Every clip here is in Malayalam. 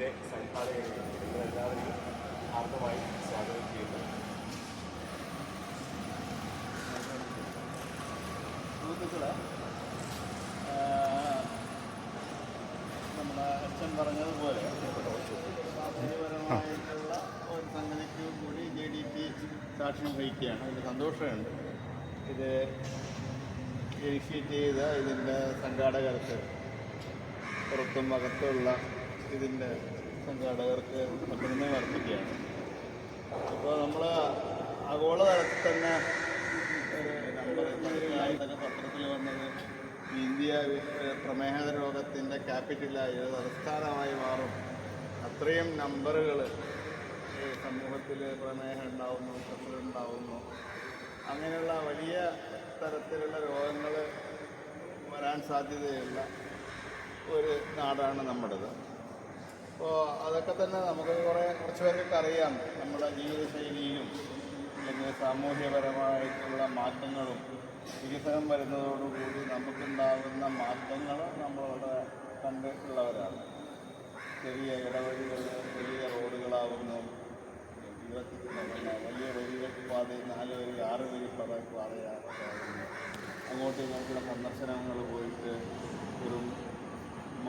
ഇതിന്റെ സംഘാടകരെയും നിങ്ങളെല്ലാവരെയും ആർദ്രമായി സ്വാഗതം. ചെയ്യുന്നു സുഹൃത്തുക്കളെ നമ്മുടെ അച്ഛൻ പറഞ്ഞതുപോലെ സാമൂഹ്യപരമായിട്ടുള്ള ഒരു സംഗതിക്ക് കൂടി ജെ ഡി പി സാക്ഷ്യം വഹിക്കുകയാണ് അതിൽ സന്തോഷമുണ്ട് ഇത് ഇനിഷ്യേറ്റ് ചെയ്ത ഇതിന്റെ സംഘാടകർക്ക് പുറത്തും അകത്തുള്ള ഇതിന്റെ സംഘാടകർക്ക് അഭിനന്ദനം അർപ്പിക്കുകയാണ് ഇപ്പോൾ നമ്മൾ ആഗോളതലത്തിൽ തന്നെ ഒരു പത്രത്തിൽ വന്നത് ഇന്ത്യ പ്രമേഹ രോഗത്തിന്റെ ക്യാപിറ്റലായി അത് തലസ്ഥാനമായി മാറും. അത്രയും നമ്പറുകൾ സമൂഹത്തിൽ പ്രമേഹം ഉണ്ടാവുന്നു പ്രഷർ ഉണ്ടാവുന്നു. അങ്ങനെയുള്ള വലിയ തരത്തിലുള്ള രോഗങ്ങൾ വരാൻ സാധ്യതയുള്ള ഒരു നാടാണ് നമ്മുടേത്. അപ്പോൾ അതൊക്കെ തന്നെ നമുക്ക് കുറേ കുറച്ച് പേർക്കൊക്കെ അറിയാം. നമ്മുടെ ജീവിതശൈലിയിലും അല്ലെങ്കിൽ സാമൂഹ്യപരമായിട്ടുള്ള മാറ്റങ്ങളും വികസനം വരുന്നതോടുകൂടി നമുക്കുണ്ടാകുന്ന മാറ്റങ്ങൾ നമ്മളവിടെ കണ്ടിട്ടുള്ളവരാണ് ചെറിയ ഇടവഴികൾ വലിയ റോഡുകളാവുന്നു. വലിയ വലിയ വരികൾ പാത നാല് വരി ആറ് വരി പാത പാതയാകുന്നു അങ്ങോട്ടും ഇങ്ങോട്ടുള്ള സന്ദർശനങ്ങൾ പോയിട്ട് ഒരു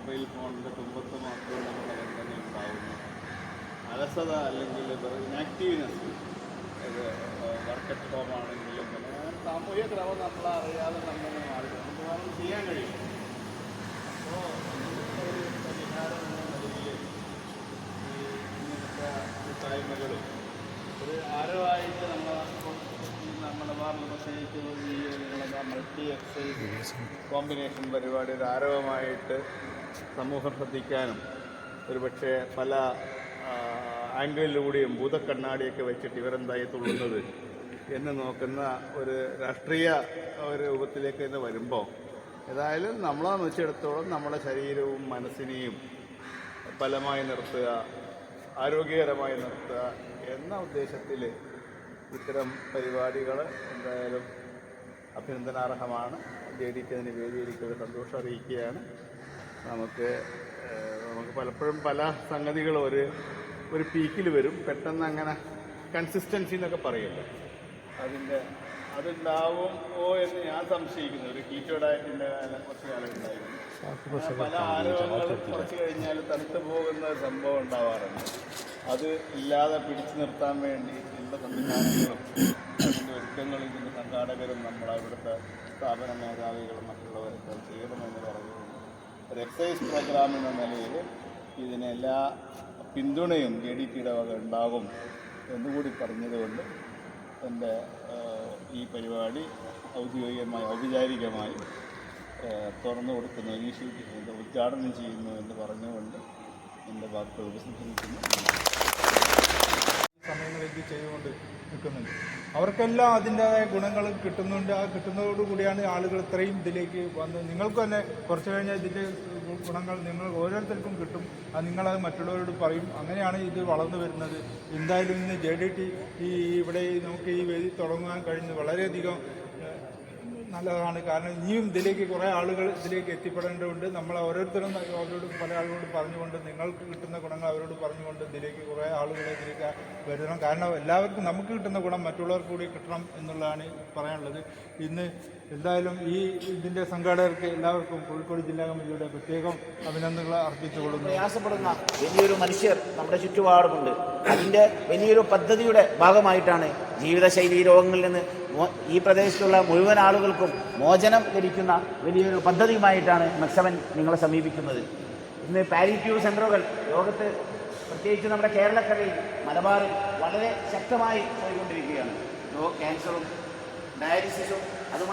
മൊബൈൽ ഫോണിന്റെ തുമ്പത്ത് മാത്രം നമ്മുടെ തന്നെ ഉണ്ടാവുന്നു അലസത അല്ലെങ്കിൽ ഇനാക്റ്റീവ്നെസ് ഇത് വർക്ക് അറ്റ് ഹോം ആണെങ്കിലും അങ്ങനെ സാമൂഹ്യ ക്രമം നമ്മളറിയാതെ നമ്മൾ മാറി നമുക്ക് വേണം ചെയ്യാൻ കഴിയും. അപ്പോൾ ഒരു പരിഹാരം എന്ന നിലയിൽ ഈ ഇങ്ങനത്തെ കൂട്ടായ്മകളും ഒരു ആരവായിട്ട് നമ്മൾ ഭാരത പ്രത്യേകിച്ച് ഈ നിങ്ങളുടെ മൾട്ടി എക്സൈസ് കോമ്പിനേഷൻ പരിപാടി ഒരു ആരവമായിട്ട് സമൂഹം ശ്രദ്ധിക്കാനും ഒരുപക്ഷെ പല ആംഗിളിലൂടെയും ഭൂതക്കണ്ണാടിയൊക്കെ വെച്ചിട്ട് ഇവരെന്തായി തുള്ളുന്നത് എന്ന് നോക്കുന്ന ഒരു രാഷ്ട്രീയ ഒരു രൂപത്തിലേക്ക് തന്നെ വരുമ്പോൾ ഏതായാലും നമ്മളെ വെച്ചെടുത്തോളം നമ്മുടെ ശരീരവും മനസ്സിനെയും ഫലമായി നിർത്തുക ആരോഗ്യകരമായി നിർത്തുക എന്ന ഉദ്ദേശത്തിൽ ഇത്തരം പരിപാടികൾ എന്തായാലും അഭിനന്ദനാർഹമാണ്. ജെ ഡി ടി അതിന് വേദിയിരിക്കുന്ന സന്തോഷം അറിയിക്കുകയാണ്. നമുക്ക് നമുക്ക് പലപ്പോഴും പല സംഗതികളും ഒരു ഒരു പീക്കിൽ വരും. പെട്ടെന്ന് അങ്ങനെ കൺസിസ്റ്റൻസി എന്നൊക്കെ പറയുമല്ലോ അതിന്റെ അതുണ്ടാവുമോ എന്ന് ഞാൻ സംശയിക്കുന്നു. ഒരു കീറ്റോ ഡയറ്റിന്റെ കുറച്ച് കാലം ഉണ്ടായിരുന്നു. പല ആരോഗ്യങ്ങളും കുറച്ച് കഴിഞ്ഞാൽ തണുത്തു പോകുന്ന സംഭവം ഉണ്ടാവാറുണ്ട്. അത് ഇല്ലാതെ പിടിച്ചു നിർത്താൻ വേണ്ടി ഉള്ള സംവിധാനങ്ങളും അതിന്റെ ഒരുക്കങ്ങളും ഇതിന്റെ സംഘാടകരും നമ്മളവിടുത്തെ സ്ഥാപന മേധാവികളും മറ്റുള്ളവരൊക്കെ ചെയ്യണമെന്ന് പറഞ്ഞുകൊണ്ട് ഒരു എക്സൈസ് പ്രോഗ്രാം എന്ന നിലയിൽ ഇതിനെല്ലാ പിന്തുണയും ജെ ഡി പിയുടെ വക ഉണ്ടാകും എന്നുകൂടി പറഞ്ഞതുകൊണ്ട് എന്റെ ഈ പരിപാടി ഔദ്യോഗികമായി ഔപചാരികമായി തുറന്നു കൊടുക്കുന്നു ഇനീഷ്യേറ്റീവ് ഉദ്ഘാടനം ചെയ്യുന്നു എന്ന് പറഞ്ഞുകൊണ്ട് എന്റെ വാക്കുകൾ ഉപസംഹരിക്കുന്നു. സമയങ്ങളിലേക്ക് ചെയ്തുകൊണ്ട് നിൽക്കുന്നുണ്ട്. അവർക്കെല്ലാം അതിന്റെതായ ഗുണങ്ങൾ കിട്ടുന്നുണ്ട്. ആ കിട്ടുന്നതോടുകൂടിയാണ് ആളുകൾ ഇത്രയും ഇതിലേക്ക് വന്ന് നിങ്ങൾക്ക് തന്നെ കുറച്ച് കഴിഞ്ഞാൽ ഇതിന്റെ ഗുണങ്ങൾ നിങ്ങൾ ഓരോരുത്തർക്കും കിട്ടും. അത് നിങ്ങളത് മറ്റുള്ളവരോട് പറയും. അങ്ങനെയാണ് ഇത് വളർന്നു വരുന്നത്. എന്തായാലും ഇന്ന് ജെ ഡി ടി ഈ ഇവിടെ നമുക്ക് ഈ വേദി തുടങ്ങാൻ കഴിഞ്ഞ് വളരെയധികം നല്ലതാണ്. കാരണം ഇനിയും ഇതിലേക്ക് കുറേ ആളുകൾ ഇതിലേക്ക് എത്തിപ്പെടേണ്ടതുണ്ട്. നമ്മൾ ഓരോരുത്തരും അവരോട് പല ആളുകളോട് പറഞ്ഞുകൊണ്ട് നിങ്ങൾക്ക് കിട്ടുന്ന ഗുണങ്ങൾ അവരോട് പറഞ്ഞുകൊണ്ട് ഇതിലേക്ക് കുറേ ആളുകൾ ഇതിലേക്ക് വരണം കാരണം എല്ലാവർക്കും നമുക്ക് കിട്ടുന്ന ഗുണം മറ്റുള്ളവർക്ക് കൂടി കിട്ടണം എന്നുള്ളതാണ് പറയാനുള്ളത്. ഇന്ന് എന്തായാലും ഈ ഇതിന്റെ സംഘാടകർക്ക് എല്ലാവർക്കും കോഴിക്കോട് ജില്ലാ കമ്മിറ്റിയുടെ പ്രത്യേകം അഭിനന്ദനങ്ങൾ അർപ്പിച്ചുകൊള്ളുന്നു. പ്രയാസപ്പെടുന്ന വലിയൊരു മനുഷ്യർ നമ്മുടെ ചുറ്റുപാടുമുണ്ട്. അതിന്റെ വലിയൊരു പദ്ധതിയുടെ ഭാഗമായിട്ടാണ് ജീവിതശൈലി രോഗങ്ങളിൽ നിന്ന് ഈ പ്രദേശത്തുള്ള മുഴുവൻ ആളുകൾക്കും മോചനം ലഭിക്കുന്ന വലിയൊരു പദ്ധതിയുമായിട്ടാണ് മെക്സവൻ നിങ്ങളെ സമീപിക്കുന്നത്. ഇന്ന് പാലിറ്റീവ് സെന്ററുകൾ ലോകത്ത് പ്രത്യേകിച്ച് നമ്മുടെ കേരളക്കരയിൽ മലബാറിൽ വളരെ ശക്തമായി പോയിക്കൊണ്ടിരിക്കുകയാണ്. ക്യാൻസറും ഡയാലിസിസും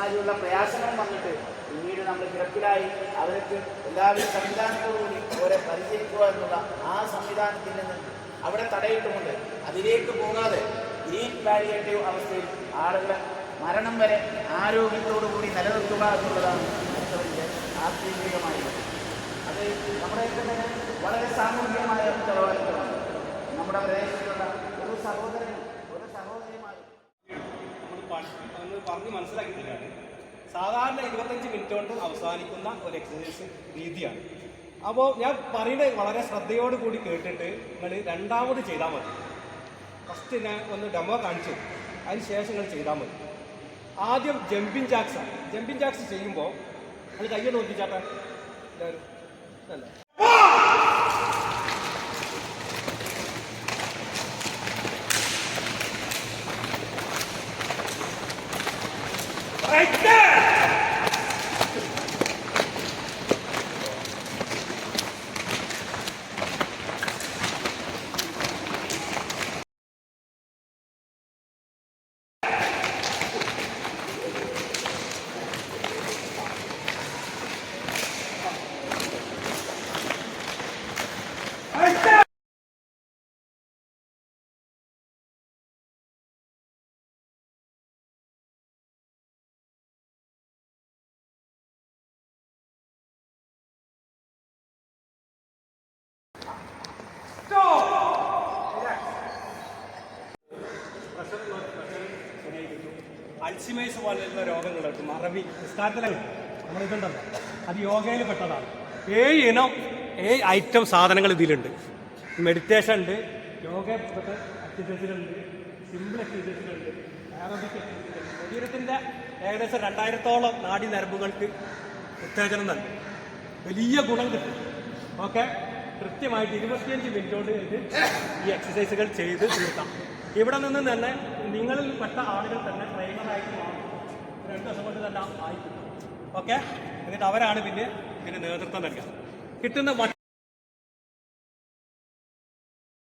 അതുമാതിരിയുള്ള പ്രയാസങ്ങൾ വന്നിട്ട് പിന്നീട് നമ്മൾ കിടപ്പിലായി അവർക്ക് എല്ലാവിധ സംവിധാനത്തോടുകൂടി അവരെ പരിചരിക്കുക എന്നുള്ള ആ സംവിധാനത്തിൽ നിന്ന് അവിടെ തടയിട്ടുമുണ്ട് അതിലേക്ക് പോകാതെ ഗ്രീൻ പാലിയേറ്റീവ് അവസ്ഥയിൽ ആളുകളെ മരണം വരെ ആരോഗ്യത്തോടുകൂടി നിലനിർത്തുക എന്നുള്ളതാണ് അടുത്തവരുടെ ആത്യന്തികമായത്. അത് നമ്മുടെയൊക്കെ തന്നെ വളരെ സാമൂഹികമായ ഉത്തരവാദിത്തമാണ്. നമ്മുടെ പ്രദേശത്തുള്ള ഒരു സഹോദരനും ഒരു സഹോദരിയുമായി നമ്മൾ പഠി- ഒന്ന് പറഞ്ഞ് മനസ്സിലാക്കി തരാണ് സാധാരണ ഇരുപത്തഞ്ച് മിനിറ്റ് കൊണ്ട് അവസാനിക്കുന്ന ഒരു എക്സസൈസ് രീതിയാണ്. അപ്പോൾ ഞാൻ പറയുന്നത് വളരെ ശ്രദ്ധയോട് കൂടി കേട്ടിട്ട് നിങ്ങൾ രണ്ടാമത് ചെയ്താൽ മതി. ഫസ്റ്റ് ഞാൻ ഒന്ന് ഡെമോ കാണിച്ചു അതിന് ശേഷം നിങ്ങൾ ചെയ്താൽ മതി. ആദ്യം ജമ്പിങ് ജാക്സ് ജമ്പിങ് ജാക്സ് ചെയ്യുമ്പോൾ നിങ്ങൾ കയ്യൊന്ന് ഒന്നിച്ചാട്ടാ അല്ല? vai ter! അൽസിമേഴ്സ് പോലെയുള്ള രോഗങ്ങളുണ്ട് മറവി നിസ്കാരത്തിലാണ് നമ്മളിതുണ്ടല്ലോ അത് യോഗയിൽ പെട്ടതാണ്. ഏഴ് ഇനം ഏഴ് ഐറ്റം സാധനങ്ങൾ ഇതിലുണ്ട്. മെഡിറ്റേഷൻ ഉണ്ട്. യോഗപ്പെട്ട എക്സസൈസുകളുണ്ട് സിമ്പിൾ എക്സസൈസുകളുണ്ട് ശരീരത്തിന്റെ ഏകദേശം രണ്ടായിരത്തോളം നാഡി നരമ്പുകൾക്ക് ഉത്തേജനം നൽകും. വലിയ ഗുണം കിട്ടും. ഓക്കെ? കൃത്യമായിട്ട് ഇരുപത്തിയഞ്ച് മിനിറ്റ് കഴിഞ്ഞ് ഈ എക്സസൈസുകൾ ചെയ്ത് തീർക്കാം. ഇവിടെ നിന്ന് തന്നെ നിങ്ങളിൽ പെട്ട ആളുകൾ തന്നെ ട്രെയിനറായിട്ട് മാറും രണ്ട് ദിവസം കൊണ്ട് തന്നെ ആയി ഓക്കെ എന്നിട്ട് അവരാണ് പിന്നെ ഇതിന് നേതൃത്വം നൽകുക. കിട്ടുന്ന